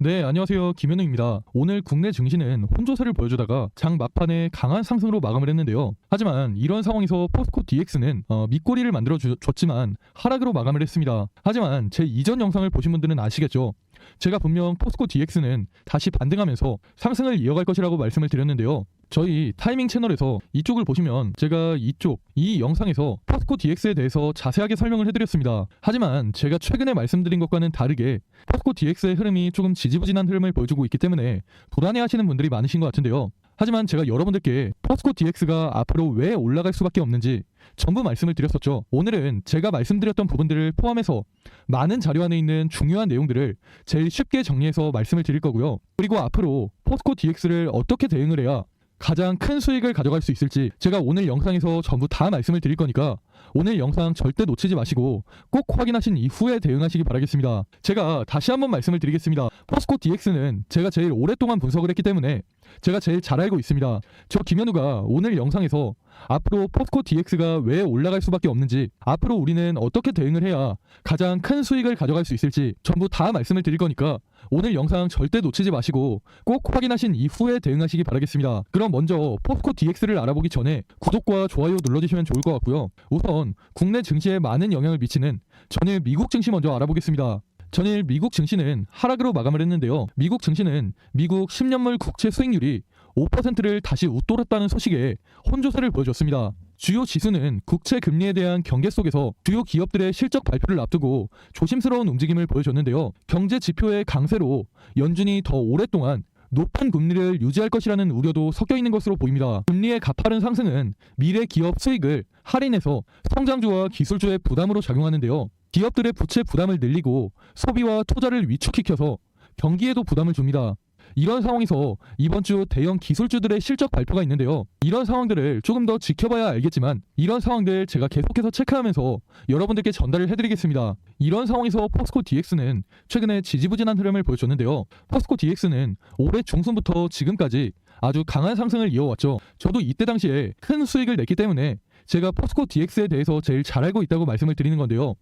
네, 안녕하세요. 김현웅입니다. 오늘 국내 증시는 혼조세를 보여주다가 장 막판에 강한 상승으로 마감을 했는데요. 하지만 이런 상황에서 포스코 DX는 어, 밑꼬리를 만들어 주- 줬지만 하락으로 마감을 했습니다. 하지만 제 이전 영상을 보신 분들은 아시겠죠? 제가 분명 포스코 DX는 다시 반등하면서 상승을 이어갈 것이라고 말씀을 드렸는데요. 저희 타이밍 채널에서 이쪽을 보시면 제가 이쪽 이 영상에서 포스코 DX에 대해서 자세하게 설명을 해드렸습니다. 하지만 제가 최근에 말씀드린 것과는 다르게 포스코 DX의 흐름이 조금 지지부진한 흐름을 보여주고 있기 때문에 불안해하시는 분들이 많으신 것 같은데요. 하지만 제가 여러분들께 포스코 DX가 앞으로 왜 올라갈 수밖에 없는지 전부 말씀을 드렸었죠. 오늘은 제가 말씀드렸던 부분들을 포함해서 많은 자료 안에 있는 중요한 내용들을 제일 쉽게 정리해서 말씀을 드릴 거고요. 그리고 앞으로 포스코 DX를 어떻게 대응을 해야 가장 큰 수익을 가져갈 수 있을지 제가 오늘 영상에서 전부 다 말씀을 드릴 거니까 오늘 영상 절대 놓치지 마시고 꼭 확인하신 이후에 대응하시기 바라겠습니다. 제가 다시 한번 말씀을 드리겠습니다. 포스코 DX는 제가 제일 오랫동안 분석을 했기 때문에 제가 제일 잘 알고 있습니다. 저 김현우가 오늘 영상에서 앞으로 포스코 DX가 왜 올라갈 수밖에 없는지 앞으로 우리는 어떻게 대응을 해야 가장 큰 수익을 가져갈 수 있을지 전부 다 말씀을 드릴 거니까 오늘 영상 절대 놓치지 마시고 꼭 확인하신 이후에 대응하시기 바라겠습니다. 그럼 먼저 포스코 DX를 알아보기 전에 구독과 좋아요 눌러주시면 좋을 것 같고요. 우선 국내 증시에 많은 영향을 미치는 전일 미국 증시 먼저 알아보겠습니다. 전일 미국 증시는 하락으로 마감을 했는데요. 미국 증시는 미국 10년물 국채 수익률이 5%를 다시 웃돌았다는 소식에 혼조세를 보여줬습니다. 주요 지수는 국채 금리에 대한 경계 속에서 주요 기업들의 실적 발표를 앞두고 조심스러운 움직임을 보여줬는데요. 경제 지표의 강세로 연준이 더 오랫동안 높은 금리를 유지할 것이라는 우려도 섞여 있는 것으로 보입니다. 금리의 가파른 상승은 미래 기업 수익을 할인해서 성장주와 기술주의 부담으로 작용하는데요. 기업들의 부채 부담을 늘리고 소비와 투자를 위축시켜서 경기에도 부담을 줍니다. 이런 상황에서 이번 주 대형 기술주들의 실적 발표가 있는데요. 이런 상황들을 조금 더 지켜봐야 알겠지만 이런 상황들 제가 계속해서 체크하면서 여러분들께 전달을 해드리겠습니다. 이런 상황에서 포스코 DX는 최근에 지지부진한 흐름을 보여줬는데요. 포스코 DX는 올해 중순부터 지금까지 아주 강한 상승을 이어왔죠. 저도 이때 당시에 큰 수익을 냈기 때문에 제가 포스코 DX에 대해서 제일 잘 알고 있다고 말씀을 드리는 건데요.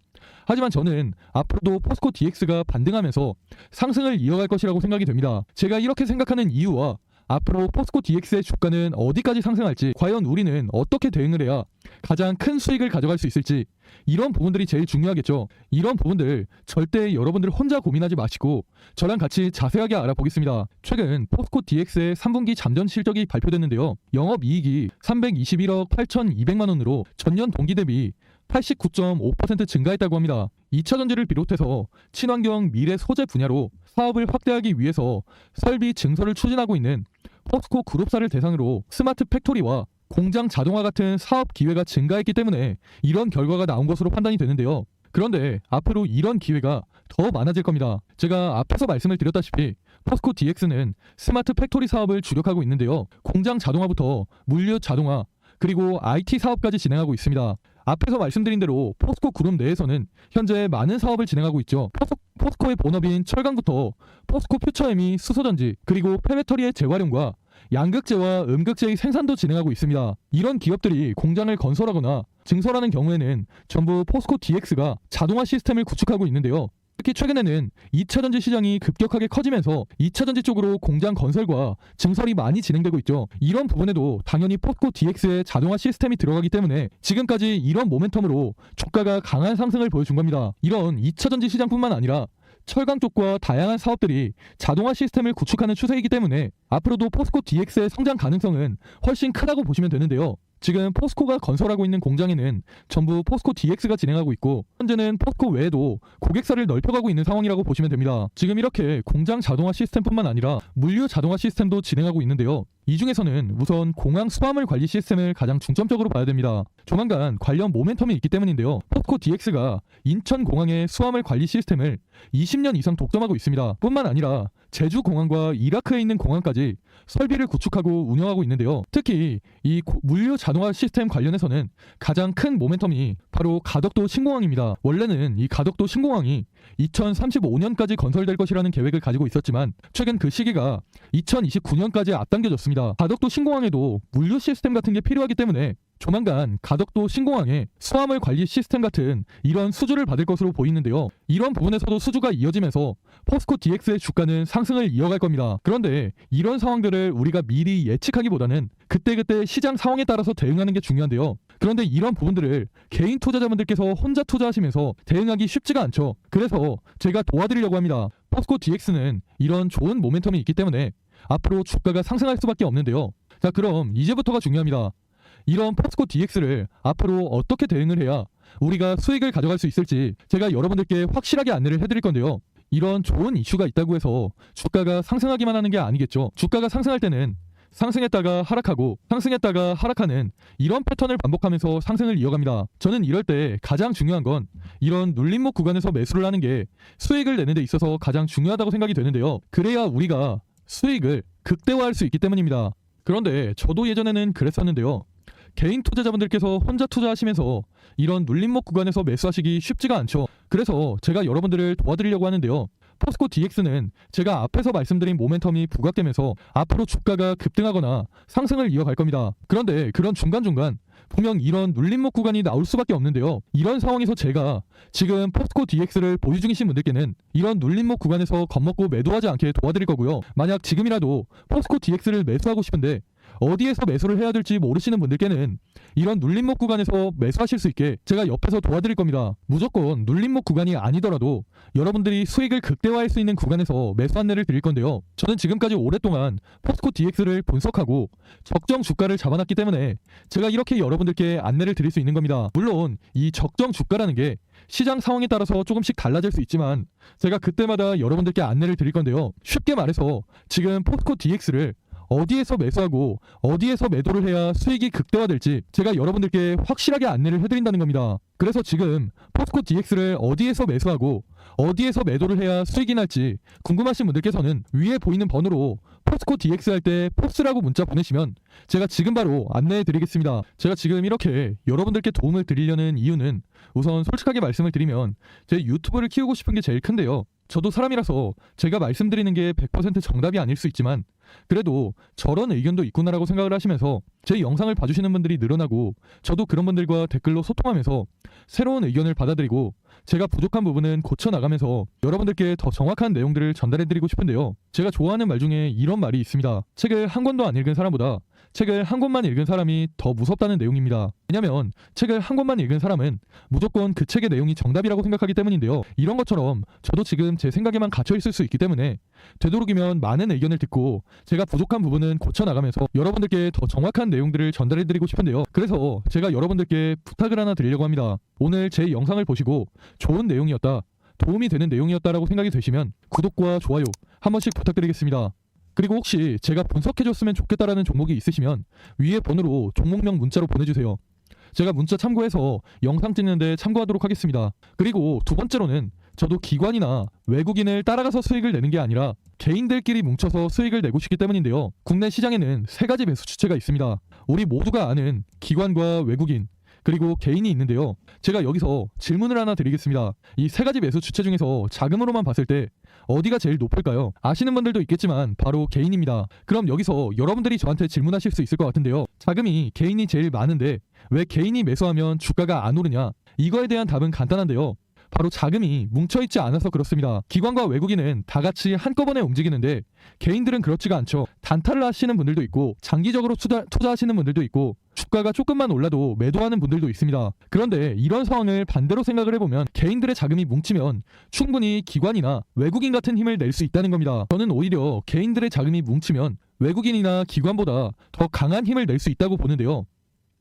하지만 저는 앞으로도 포스코 DX가 반등하면서 상승을 이어갈 것이라고 생각이 됩니다. 제가 이렇게 생각하는 이유와 앞으로 포스코 DX의 주가는 어디까지 상승할지, 과연 우리는 어떻게 대응을 해야 가장 큰 수익을 가져갈 수 있을지, 이런 부분들이 제일 중요하겠죠. 이런 부분들 절대 여러분들 혼자 고민하지 마시고 저랑 같이 자세하게 알아보겠습니다. 최근 포스코 DX의 3분기 잠전 실적이 발표됐는데요. 영업이익이 321억 8,200만 원으로 전년 동기 대비 89.5% 증가했다고 합니다. 2차 전지를 비롯해서 친환경 미래 소재 분야로 사업을 확대하기 위해서 설비 증설을 추진하고 있는 포스코 그룹사를 대상으로 스마트 팩토리와 공장 자동화 같은 사업 기회가 증가했기 때문에 이런 결과가 나온 것으로 판단이 되는데요. 그런데 앞으로 이런 기회가 더 많아질 겁니다. 제가 앞에서 말씀을 드렸다시피 포스코 DX는 스마트 팩토리 사업을 주력하고 있는데요. 공장 자동화부터 물류 자동화 그리고 IT 사업까지 진행하고 있습니다. 앞에서 말씀드린 대로 포스코 그룹 내에서는 현재 많은 사업을 진행하고 있죠. 포스, 포스코 의 본업인 철강부터 포스코 퓨처엠이 수소전지 그리고 폐배터리의 재활용과 양극재와 음극재의 생산도 진행하고 있습니다. 이런 기업들이 공장을 건설하거나 증설하는 경우에는 전부 포스코 DX가 자동화 시스템을 구축하고 있는데요. 특히 최근에는 2차 전지 시장이 급격하게 커지면서 2차 전지 쪽으로 공장 건설과 증설이 많이 진행되고 있죠. 이런 부분에도 당연히 포스코 DX의 자동화 시스템이 들어가기 때문에 지금까지 이런 모멘텀으로 주가가 강한 상승을 보여준 겁니다. 이런 2차 전지 시장뿐만 아니라 철강 쪽과 다양한 사업들이 자동화 시스템을 구축하는 추세이기 때문에 앞으로도 포스코 DX의 성장 가능성은 훨씬 크다고 보시면 되는데요. 지금 포스코가 건설하고 있는 공장에는 전부 포스코 DX가 진행하고 있고 현재는 포스코 외에도 고객사를 넓혀가고 있는 상황이라고 보시면 됩니다. 지금 이렇게 공장 자동화 시스템뿐만 아니라 물류 자동화 시스템도 진행하고 있는데요. 이 중에서는 우선 공항 수화물 관리 시스템을 가장 중점적으로 봐야 됩니다. 조만간 관련 모멘텀이 있기 때문인데요. 포스코 DX가 인천 공항의 수화물 관리 시스템을 20년 이상 독점하고 있습니다. 뿐만 아니라 제주 공항과 이라크에 있는 공항까지 설비를 구축하고 운영하고 있는데요. 특히 이 고- 물류 자동화 시스템 관련해서는 가장 큰 모멘텀이 바로 가덕도 신공항입니다. 원래는 이 가덕도 신공항이 2035년까지 건설될 것이라는 계획을 가지고 있었지만 최근 그 시기가 2029년까지 앞당겨졌습니다. 가덕도 신공항에도 물류 시스템 같은 게 필요하기 때문에 조만간 가덕도 신공항에 수화물 관리 시스템 같은 이런 수주를 받을 것으로 보이는데요. 이런 부분에서도 수주가 이어지면서 포스코 DX의 주가는 상승을 이어갈 겁니다. 그런데 이런 상황들을 우리가 미리 예측하기보다는 그때그때 시장 상황에 따라서 대응하는 게 중요한데요. 그런데 이런 부분들을 개인 투자자분들께서 혼자 투자하시면서 대응하기 쉽지가 않죠. 그래서 제가 도와드리려고 합니다. 포스코 DX는 이런 좋은 모멘텀이 있기 때문에 앞으로 주가가 상승할 수밖에 없는데요. 자, 그럼 이제부터가 중요합니다. 이런 포스코 DX를 앞으로 어떻게 대응을 해야 우리가 수익을 가져갈 수 있을지 제가 여러분들께 확실하게 안내를 해드릴 건데요. 이런 좋은 이슈가 있다고 해서 주가가 상승하기만 하는 게 아니겠죠. 주가가 상승할 때는 상승했다가 하락하고 상승했다가 하락하는 이런 패턴을 반복하면서 상승을 이어갑니다. 저는 이럴 때 가장 중요한 건 이런 눌림목 구간에서 매수를 하는 게 수익을 내는 데 있어서 가장 중요하다고 생각이 되는데요. 그래야 우리가 수익을 극대화할 수 있기 때문입니다. 그런데 저도 예전에는 그랬었는데요. 개인 투자자분들께서 혼자 투자하시면서 이런 눌림목 구간에서 매수하시기 쉽지가 않죠. 그래서 제가 여러분들을 도와드리려고 하는데요. 포스코 DX는 제가 앞에서 말씀드린 모멘텀이 부각되면서 앞으로 주가가 급등하거나 상승을 이어갈 겁니다. 그런데 그런 중간중간 분명 이런 눌림목 구간이 나올 수밖에 없는데요. 이런 상황에서 제가 지금 포스코 DX를 보유 중이신 분들께는 이런 눌림목 구간에서 겁먹고 매도하지 않게 도와드릴 거고요. 만약 지금이라도 포스코 DX를 매수하고 싶은데 어디에서 매수를 해야 될지 모르시는 분들께는 이런 눌림목 구간에서 매수하실 수 있게 제가 옆에서 도와드릴 겁니다. 무조건 눌림목 구간이 아니더라도 여러분들이 수익을 극대화할 수 있는 구간에서 매수 안내를 드릴 건데요. 저는 지금까지 오랫동안 포스코 DX를 분석하고 적정 주가를 잡아놨기 때문에 제가 이렇게 여러분들께 안내를 드릴 수 있는 겁니다. 물론 이 적정 주가라는 게 시장 상황에 따라서 조금씩 달라질 수 있지만 제가 그때마다 여러분들께 안내를 드릴 건데요. 쉽게 말해서 지금 포스코 DX를 어디에서 매수하고 어디에서 매도를 해야 수익이 극대화될지 제가 여러분들께 확실하게 안내를 해드린다는 겁니다. 그래서 지금 포스코 DX를 어디에서 매수하고 어디에서 매도를 해야 수익이 날지 궁금하신 분들께서는 위에 보이는 번호로 포스코 DX 할때 포스라고 문자 보내시면 제가 지금 바로 안내해 드리겠습니다. 제가 지금 이렇게 여러분들께 도움을 드리려는 이유는 우선 솔직하게 말씀을 드리면 제 유튜브를 키우고 싶은 게 제일 큰데요. 저도 사람이라서 제가 말씀드리는 게 100% 정답이 아닐 수 있지만 그래도 저런 의견도 있구나라고 생각을 하시면서 제 영상을 봐주시는 분들이 늘어나고 저도 그런 분들과 댓글로 소통하면서 새로운 의견을 받아들이고 제가 부족한 부분은 고쳐나가면서 여러분들께 더 정확한 내용들을 전달해드리고 싶은데요. 제가 좋아하는 말 중에 이런 말이 있습니다. 책을 한 권도 안 읽은 사람보다 책을 한 권만 읽은 사람이 더 무섭다는 내용입니다. 왜냐면 책을 한 권만 읽은 사람은 무조건 그 책의 내용이 정답이라고 생각하기 때문인데요. 이런 것처럼 저도 지금 제 생각에만 갇혀 있을 수 있기 때문에 되도록이면 많은 의견을 듣고 제가 부족한 부분은 고쳐 나가면서 여러분들께 더 정확한 내용들을 전달해 드리고 싶은데요. 그래서 제가 여러분들께 부탁을 하나 드리려고 합니다. 오늘 제 영상을 보시고 좋은 내용이었다. 도움이 되는 내용이었다라고 생각이 되시면 구독과 좋아요 한 번씩 부탁드리겠습니다. 그리고 혹시 제가 분석해줬으면 좋겠다라는 종목이 있으시면 위에 번호로 종목명 문자로 보내주세요. 제가 문자 참고해서 영상 찍는데 참고하도록 하겠습니다. 그리고 두 번째로는 저도 기관이나 외국인을 따라가서 수익을 내는 게 아니라 개인들끼리 뭉쳐서 수익을 내고 싶기 때문인데요. 국내 시장에는 세 가지 매수 주체가 있습니다. 우리 모두가 아는 기관과 외국인, 그리고 개인이 있는데요. 제가 여기서 질문을 하나 드리겠습니다. 이 세 가지 매수 주체 중에서 자금으로만 봤을 때 어디가 제일 높을까요? 아시는 분들도 있겠지만 바로 개인입니다. 그럼 여기서 여러분들이 저한테 질문하실 수 있을 것 같은데요. 자금이 개인이 제일 많은데 왜 개인이 매수하면 주가가 안 오르냐? 이거에 대한 답은 간단한데요. 바로 자금이 뭉쳐있지 않아서 그렇습니다. 기관과 외국인은 다 같이 한꺼번에 움직이는데 개인들은 그렇지가 않죠. 단타를 하시는 분들도 있고 장기적으로 투자, 투자하시는 분들도 있고 주가가 조금만 올라도 매도하는 분들도 있습니다. 그런데 이런 상황을 반대로 생각을 해보면 개인들의 자금이 뭉치면 충분히 기관이나 외국인 같은 힘을 낼 수 있다는 겁니다. 저는 오히려 개인들의 자금이 뭉치면 외국인이나 기관보다 더 강한 힘을 낼 수 있다고 보는데요.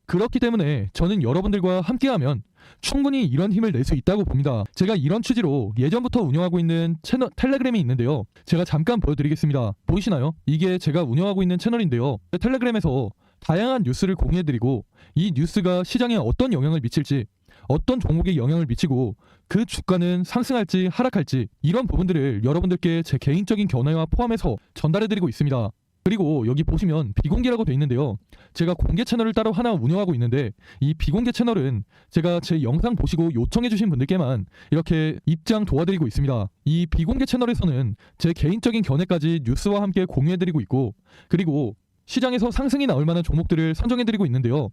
그렇기 때문에 저는 여러분들과 함께하면 충분히 이런 힘을 낼 수 있다고 봅니다. 제가 이런 취지로 예전부터 운영하고 있는 채널 텔레그램이 있는데요. 제가 잠깐 보여드리겠습니다. 보이시나요? 이게 제가 운영하고 있는 채널인데요. 텔레그램에서 다양한 뉴스를 공유해드리고 이 뉴스가 시장에 어떤 영향을 미칠지 어떤 종목에 영향을 미치고 그 주가는 상승할지 하락할지 이런 부분들을 여러분들께 제 개인적인 견해와 포함해서 전달해드리고 있습니다. 그리고 여기 보시면 비공개라고 돼 있는데요. 제가 공개 채널을 따로 하나 운영하고 있는데 이 비공개 채널은 제가 제 영상 보시고 요청해 주신 분들께만 이렇게 입장 도와드리고 있습니다. 이 비공개 채널에서는 제 개인적인 견해까지 뉴스와 함께 공유해 드리고 있고 그리고 시장에서 상승이 나올 만한 종목들을 선정해 드리고 있는데요.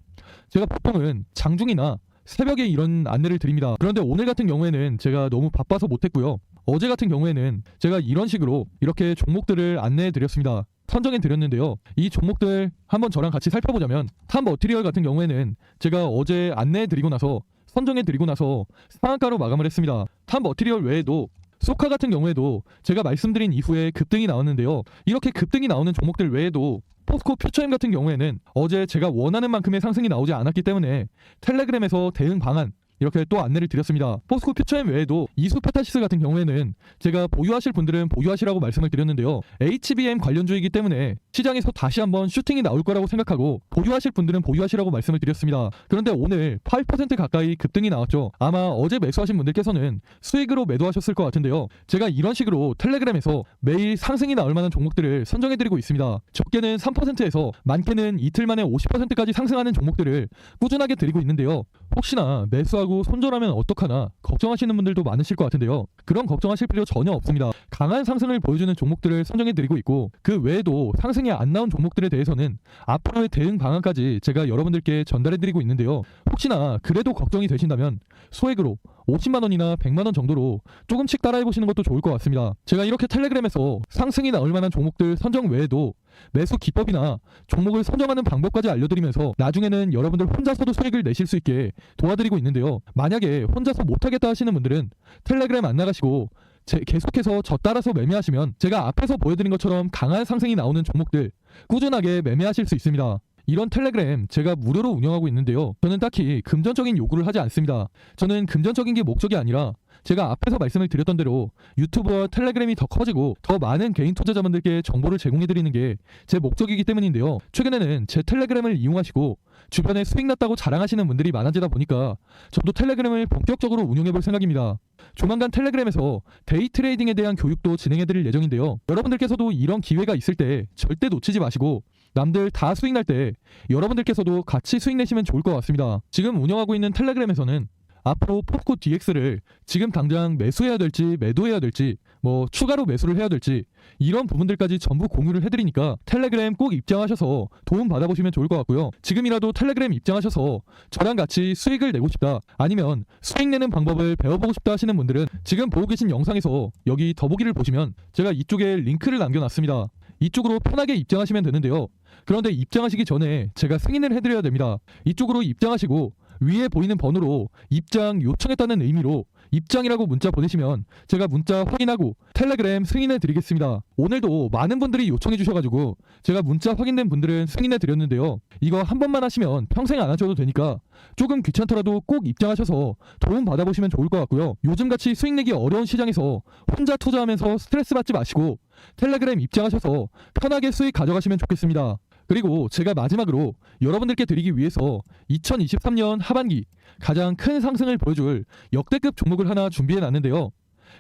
제가 보통은 장중이나 새벽에 이런 안내를 드립니다. 그런데 오늘 같은 경우에는 제가 너무 바빠서 못했고요. 어제 같은 경우에는 제가 이런 식으로 이렇게 종목들을 안내해 드렸습니다. 선정해 드렸는데요. 이 종목들 한번 저랑 같이 살펴보자면 탑 머티리얼 같은 경우에는 제가 어제 안내해 드리고 나서 선정해 드리고 나서 상한가로 마감을 했습니다. 탑 머티리얼 외에도 소카 같은 경우에도 제가 말씀드린 이후에 급등이 나왔는데요. 이렇게 급등이 나오는 종목들 외에도 포스코 퓨처엠 같은 경우에는 어제 제가 원하는 만큼의 상승이 나오지 않았기 때문에 텔레그램에서 대응 방안 이렇게 또 안내를 드렸습니다. 포스코 퓨처엠 외에도 이수페타시스 같은 경우에는 제가 보유하실 분들은 보유하시라고 말씀을 드렸는데요. HBM 관련주이기 때문에 시장에서 다시 한번 슈팅이 나올 거라고 생각하고 보유하실 분들은 보유하시라고 말씀을 드렸습니다. 그런데 오늘 8% 가까이 급등이 나왔죠. 아마 어제 매수하신 분들께서는 수익으로 매도하셨을 것 같은데요. 제가 이런 식으로 텔레그램에서 매일 상승이 나올 만한 종목들을 선정해드리고 있습니다. 적게는 3%에서 많게는 이틀 만에 50%까지 상승하는 종목들을 꾸준하게 드리고 있는데요. 혹시나 매수하고 손절하면 어떡하나 걱정하시는 분들도 많으실 것 같은데요. 그런 걱정하실 필요 전혀 없습니다. 강한 상승을 보여주는 종목들을 선정해 드리고 있고 그 외에도 상승이 안 나온 종목들에 대해서는 앞으로의 대응 방안까지 제가 여러분들께 전달해 드리고 있는데요. 혹시나 그래도 걱정이 되신다면 소액으로 50만 원이나 100만 원 정도로 조금씩 따라해 보시는 것도 좋을 것 같습니다. 제가 이렇게 텔레그램에서 상승이 나올 만한 종목들 선정 외에도 매수 기법이나 종목을 선정하는 방법까지 알려드리면서 나중에는 여러분들 혼자서도 수익을 내실 수 있게 도와드리고 있는데요. 만약에 혼자서 못하겠다 하시는 분들은 텔레그램 안 나가시고 제- 계속해서 저 따라서 매매하시면 제가 앞에서 보여드린 것처럼 강한 상승이 나오는 종목들 꾸준하게 매매하실 수 있습니다. 이런 텔레그램 제가 무료로 운영하고 있는데요. 저는 딱히 금전적인 요구를 하지 않습니다. 저는 금전적인 게 목적이 아니라 제가 앞에서 말씀을 드렸던 대로 유튜브와 텔레그램이 더 커지고 더 많은 개인 투자자분들께 정보를 제공해 드리는 게 제 목적이기 때문인데요. 최근에는 제 텔레그램을 이용하시고 주변에 수익 났다고 자랑하시는 분들이 많아지다 보니까 저도 텔레그램을 본격적으로 운영해 볼 생각입니다. 조만간 텔레그램에서 데이 트레이딩에 대한 교육도 진행해 드릴 예정인데요. 여러분들께서도 이런 기회가 있을 때 절대 놓치지 마시고 남들 다 수익 날 때 여러분들께서도 같이 수익 내시면 좋을 것 같습니다. 지금 운영하고 있는 텔레그램에서는 앞으로 포스코 DX를 지금 당장 매수해야 될지 매도해야 될지 뭐 추가로 매수를 해야 될지 이런 부분들까지 전부 공유를 해드리니까 텔레그램 꼭 입장하셔서 도움 받아보시면 좋을 것 같고요. 지금이라도 텔레그램 입장하셔서 저랑 같이 수익을 내고 싶다 아니면 수익 내는 방법을 배워보고 싶다 하시는 분들은 지금 보고 계신 영상에서 여기 더보기를 보시면 제가 이쪽에 링크를 남겨놨습니다. 이쪽으로 편하게 입장하시면 되는데요. 그런데 입장하시기 전에 제가 승인을 해드려야 됩니다. 이쪽으로 입장하시고 위에 보이는 번호로 입장 요청했다는 의미로 입장이라고 문자 보내시면 제가 문자 확인하고 텔레그램 승인해 드리겠습니다. 오늘도 많은 분들이 요청해 주셔가지고 제가 문자 확인된 분들은 승인해 드렸는데요. 이거 한 번만 하시면 평생 안 하셔도 되니까 조금 귀찮더라도 꼭 입장하셔서 도움 받아보시면 좋을 것 같고요. 요즘같이 수익 내기 어려운 시장에서 혼자 투자하면서 스트레스 받지 마시고 텔레그램 입장하셔서 편하게 수익 가져가시면 좋겠습니다. 그리고 제가 마지막으로 여러분들께 드리기 위해서 2023년 하반기 가장 큰 상승을 보여줄 역대급 종목을 하나 준비해 놨는데요.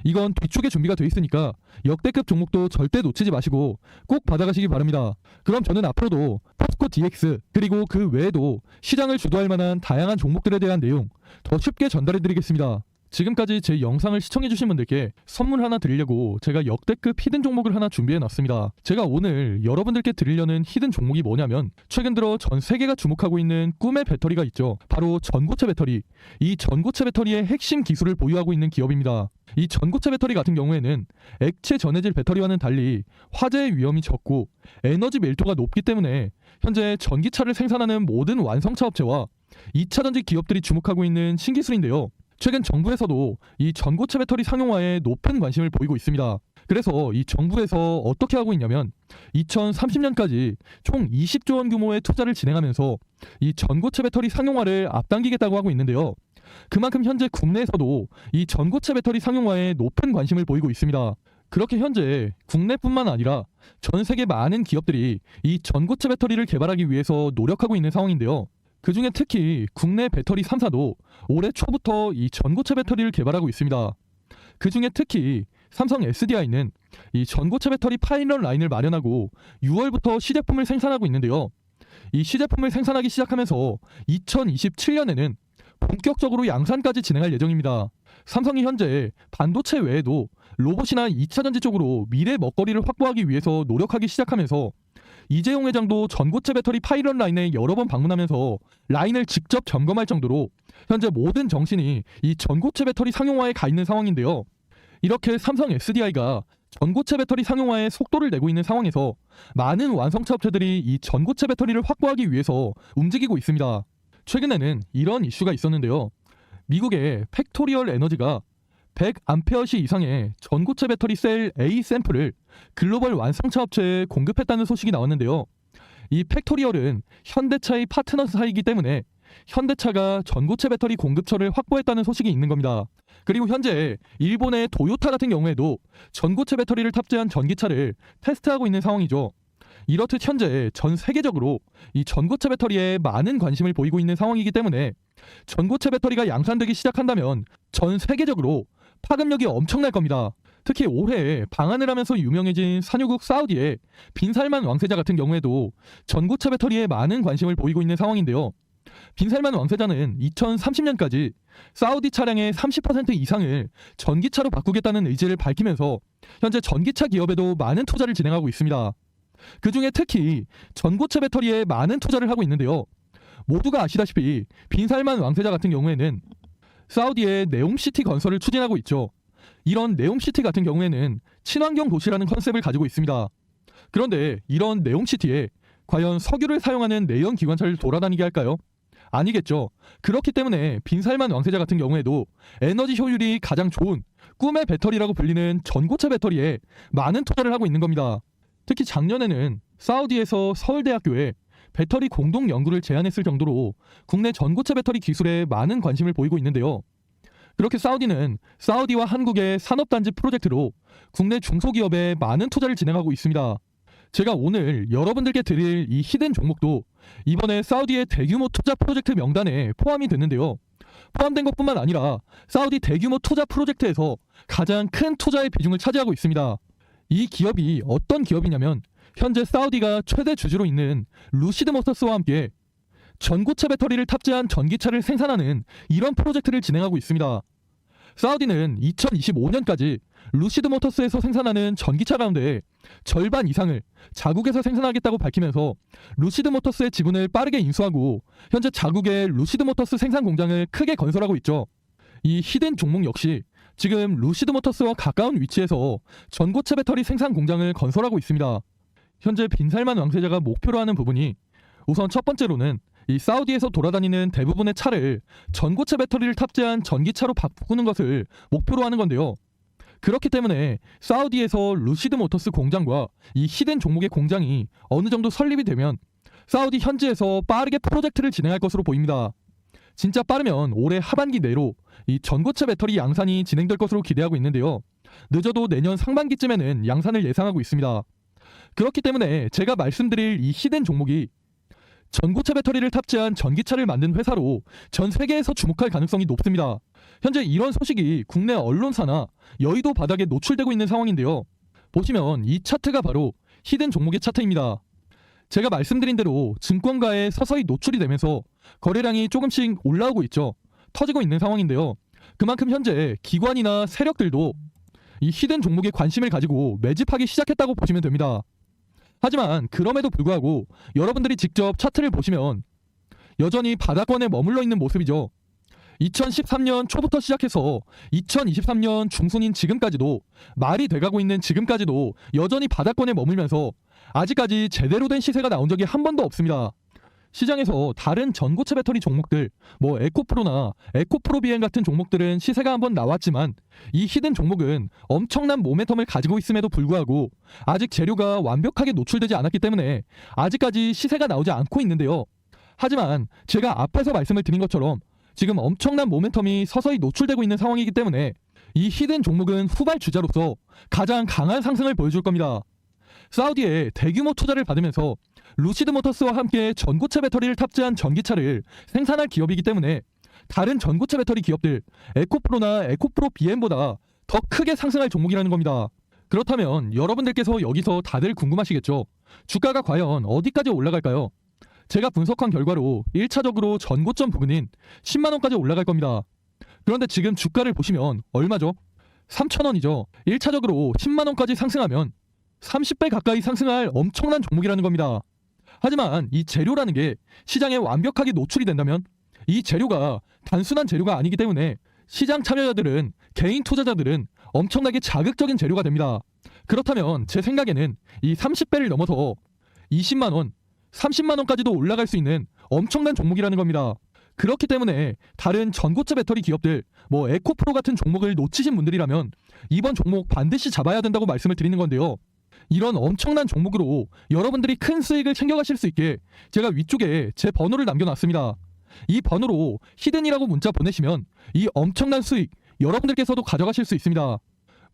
이건 뒤쪽에 준비가 돼 있으니까 역대급 종목도 절대 놓치지 마시고 꼭 받아가시기 바랍니다. 그럼 저는 앞으로도 포스코 DX 그리고 그 외에도 시장을 주도할 만한 다양한 종목들에 대한 내용 더 쉽게 전달해 드리겠습니다. 지금까지 제 영상을 시청해주신 분들께 선물 하나 드리려고 제가 역대급 히든 종목을 하나 준비해 놨습니다. 제가 오늘 여러분들께 드리려는 히든 종목이 뭐냐면 최근 들어 전 세계가 주목하고 있는 꿈의 배터리가 있죠. 바로 전고체 배터리. 이 전고체 배터리의 핵심 기술을 보유하고 있는 기업입니다. 이 전고체 배터리 같은 경우에는 액체 전해질 배터리와는 달리 화재의 위험이 적고 에너지 밀도가 높기 때문에 현재 전기차를 생산하는 모든 완성차 업체와 2차 전지 기업들이 주목하고 있는 신기술인데요. 최근 정부에서도 이 전고체 배터리 상용화에 높은 관심을 보이고 있습니다. 그래서 이 정부에서 어떻게 하고 있냐면 2030년까지 총 20조 원 규모의 투자를 진행하면서 이 전고체 배터리 상용화를 앞당기겠다고 하고 있는데요. 그만큼 현재 국내에서도 이 전고체 배터리 상용화에 높은 관심을 보이고 있습니다. 그렇게 현재 국내뿐만 아니라 전 세계 많은 기업들이 이 전고체 배터리를 개발하기 위해서 노력하고 있는 상황인데요. 그 중에 특히 국내 배터리 3사도 올해 초부터 이 전고체 배터리를 개발하고 있습니다. 그 중에 특히 삼성 SDI는 이 전고체 배터리 파일럿 라인을 마련하고 6월부터 시제품을 생산하고 있는데요. 이 시제품을 생산하기 시작하면서 2027년에는 본격적으로 양산까지 진행할 예정입니다. 삼성이 현재 반도체 외에도 로봇이나 2차 전지 쪽으로 미래 먹거리를 확보하기 위해서 노력하기 시작하면서 이재용 회장도 전고체 배터리 파일럿 라인에 여러 번 방문하면서 라인을 직접 점검할 정도로 현재 모든 정신이 이 전고체 배터리 상용화에 가 있는 상황인데요. 이렇게 삼성 SDI가 전고체 배터리 상용화에 속도를 내고 있는 상황에서 많은 완성차 업체들이 이 전고체 배터리를 확보하기 위해서 움직이고 있습니다. 최근에는 이런 이슈가 있었는데요. 미국의 팩토리얼 에너지가 100암페어시 이상의 전고체 배터리 셀 A 샘플을 글로벌 완성차 업체에 공급했다는 소식이 나왔는데요. 이 팩토리얼은 현대차의 파트너 사이기 때문에 현대차가 전고체 배터리 공급처를 확보했다는 소식이 있는 겁니다. 그리고 현재 일본의 도요타 같은 경우에도 전고체 배터리를 탑재한 전기차를 테스트하고 있는 상황이죠. 이렇듯 현재 전 세계적으로 이 전고체 배터리에 많은 관심을 보이고 있는 상황이기 때문에 전고체 배터리가 양산되기 시작한다면 전 세계적으로 파급력이 엄청날 겁니다. 특히 올해 방한을 하면서 유명해진 산유국 사우디의 빈살만 왕세자 같은 경우에도 전고체 배터리에 많은 관심을 보이고 있는 상황인데요. 빈살만 왕세자는 2030년까지 사우디 차량의 30% 이상을 전기차로 바꾸겠다는 의지를 밝히면서 현재 전기차 기업에도 많은 투자를 진행하고 있습니다. 그 중에 특히 전고체 배터리에 많은 투자를 하고 있는데요. 모두가 아시다시피 빈살만 왕세자 같은 경우에는 사우디의 네옴시티 건설을 추진하고 있죠. 이런 네옴시티 같은 경우에는 친환경 도시라는 컨셉을 가지고 있습니다. 그런데 이런 네옴시티에 과연 석유를 사용하는 내연 기관차를 돌아다니게 할까요? 아니겠죠. 그렇기 때문에 빈살만 왕세자 같은 경우에도 에너지 효율이 가장 좋은 꿈의 배터리라고 불리는 전고체 배터리에 많은 투자를 하고 있는 겁니다. 특히 작년에는 사우디에서 서울대학교에 배터리 공동 연구를 제안했을 정도로 국내 전고체 배터리 기술에 많은 관심을 보이고 있는데요. 그렇게 사우디는 사우디와 한국의 산업단지 프로젝트로 국내 중소기업에 많은 투자를 진행하고 있습니다. 제가 오늘 여러분들께 드릴 이 히든 종목도 이번에 사우디의 대규모 투자 프로젝트 명단에 포함이 됐는데요. 포함된 것뿐만 아니라 사우디 대규모 투자 프로젝트에서 가장 큰 투자의 비중을 차지하고 있습니다. 이 기업이 어떤 기업이냐면 현재 사우디가 최대 주주로 있는 루시드 모터스와 함께 전고체 배터리를 탑재한 전기차를 생산하는 이런 프로젝트를 진행하고 있습니다. 사우디는 2025년까지 루시드 모터스에서 생산하는 전기차 가운데 절반 이상을 자국에서 생산하겠다고 밝히면서 루시드 모터스의 지분을 빠르게 인수하고 현재 자국의 루시드 모터스 생산 공장을 크게 건설하고 있죠. 이 히든 종목 역시 지금 루시드 모터스와 가까운 위치에서 전고체 배터리 생산 공장을 건설하고 있습니다. 현재 빈살만 왕세자가 목표로 하는 부분이 우선 첫 번째로는 이 사우디에서 돌아다니는 대부분의 차를 전고체 배터리를 탑재한 전기차로 바꾸는 것을 목표로 하는 건데요. 그렇기 때문에 사우디에서 루시드 모터스 공장과 이 히든 종목의 공장이 어느 정도 설립이 되면 사우디 현지에서 빠르게 프로젝트를 진행할 것으로 보입니다. 진짜 빠르면 올해 하반기 내로 이 전고체 배터리 양산이 진행될 것으로 기대하고 있는데요. 늦어도 내년 상반기쯤에는 양산을 예상하고 있습니다. 그렇기 때문에 제가 말씀드릴 이 히든 종목이 전고체 배터리를 탑재한 전기차를 만든 회사로 전 세계에서 주목할 가능성이 높습니다. 현재 이런 소식이 국내 언론사나 여의도 바닥에 노출되고 있는 상황인데요. 보시면 이 차트가 바로 히든 종목의 차트입니다. 제가 말씀드린 대로 증권가에 서서히 노출이 되면서 거래량이 조금씩 올라오고 있죠. 터지고 있는 상황인데요. 그만큼 현재 기관이나 세력들도 이 히든 종목에 관심을 가지고 매집하기 시작했다고 보시면 됩니다. 하지만 그럼에도 불구하고 여러분들이 직접 차트를 보시면 여전히 바닥권에 머물러 있는 모습이죠. 2013년 초부터 시작해서 2023년 중순인 지금까지도 말이 돼가고 있는 지금까지도 여전히 바닥권에 머물면서 아직까지 제대로 된 시세가 나온 적이 한 번도 없습니다. 시장에서 다른 전고체 배터리 종목들, 뭐 에코프로나 에코프로 비엔 같은 종목들은 시세가 한번 나왔지만 이 히든 종목은 엄청난 모멘텀을 가지고 있음에도 불구하고 아직 재료가 완벽하게 노출되지 않았기 때문에 아직까지 시세가 나오지 않고 있는데요. 하지만 제가 앞에서 말씀을 드린 것처럼 지금 엄청난 모멘텀이 서서히 노출되고 있는 상황이기 때문에 이 히든 종목은 후발 주자로서 가장 강한 상승을 보여줄 겁니다. 사우디에 대규모 투자를 받으면서 루시드 모터스와 함께 전고체 배터리를 탑재한 전기차를 생산할 기업이기 때문에 다른 전고체 배터리 기업들 에코프로나 에코프로 BM보다 더 크게 상승할 종목이라는 겁니다. 그렇다면 여러분들께서 여기서 다들 궁금하시겠죠? 주가가 과연 어디까지 올라갈까요? 제가 분석한 결과로 1차적으로 전고점 부근인 10만원까지 올라갈 겁니다. 그런데 지금 주가를 보시면 얼마죠? 3천원이죠. 1차적으로 10만원까지 상승하면 30배 가까이 상승할 엄청난 종목이라는 겁니다. 하지만 이 재료라는 게 시장에 완벽하게 노출이 된다면 이 재료가 단순한 재료가 아니기 때문에 시장 참여자들은 개인 투자자들은 엄청나게 자극적인 재료가 됩니다. 그렇다면 제 생각에는 이 30배를 넘어서 20만 원, 30만 원까지도 올라갈 수 있는 엄청난 종목이라는 겁니다. 그렇기 때문에 다른 전고체 배터리 기업들, 뭐 에코프로 같은 종목을 놓치신 분들이라면 이번 종목 반드시 잡아야 된다고 말씀을 드리는 건데요. 이런 엄청난 종목으로 여러분들이 큰 수익을 챙겨가실 수 있게 제가 위쪽에 제 번호를 남겨놨습니다. 이 번호로 히든이라고 문자 보내시면 이 엄청난 수익 여러분들께서도 가져가실 수 있습니다.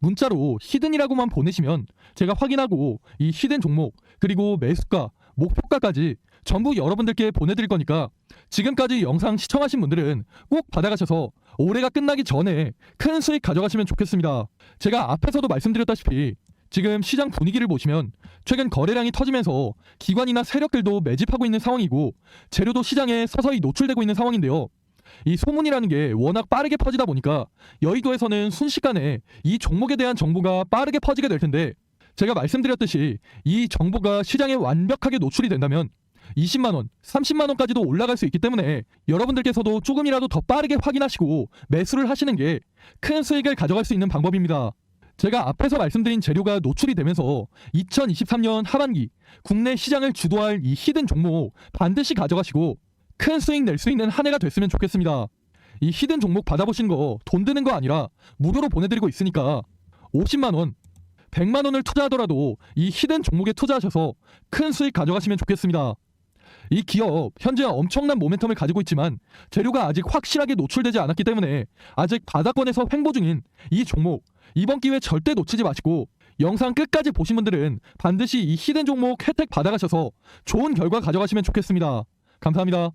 문자로 히든이라고만 보내시면 제가 확인하고 이 히든 종목 그리고 매수가 목표가까지 전부 여러분들께 보내드릴 거니까 지금까지 영상 시청하신 분들은 꼭 받아가셔서 올해가 끝나기 전에 큰 수익 가져가시면 좋겠습니다. 제가 앞에서도 말씀드렸다시피 지금 시장 분위기를 보시면 최근 거래량이 터지면서 기관이나 세력들도 매집하고 있는 상황이고 재료도 시장에 서서히 노출되고 있는 상황인데요. 이 소문이라는 게 워낙 빠르게 퍼지다 보니까 여의도에서는 순식간에 이 종목에 대한 정보가 빠르게 퍼지게 될 텐데 제가 말씀드렸듯이 이 정보가 시장에 완벽하게 노출이 된다면 20만 원, 30만 원까지도 올라갈 수 있기 때문에 여러분들께서도 조금이라도 더 빠르게 확인하시고 매수를 하시는 게 큰 수익을 가져갈 수 있는 방법입니다. 제가 앞에서 말씀드린 재료가 노출이 되면서 2023년 하반기 국내 시장을 주도할 이 히든 종목 반드시 가져가시고 큰 수익 낼수 있는 한 해가 됐으면 좋겠습니다. 이 히든 종목 받아보신 거 돈 드는 거 아니라 무료로 보내드리고 있으니까 50만 원, 100만 원을 투자하더라도 이 히든 종목에 투자하셔서 큰 수익 가져가시면 좋겠습니다. 이 기업 현재 엄청난 모멘텀을 가지고 있지만 재료가 아직 확실하게 노출되지 않았기 때문에 아직 바닥권에서 횡보 중인 이 종목 이번 기회 절대 놓치지 마시고 영상 끝까지 보신 분들은 반드시 이 히든 종목 혜택 받아가셔서 좋은 결과 가져가시면 좋겠습니다. 감사합니다.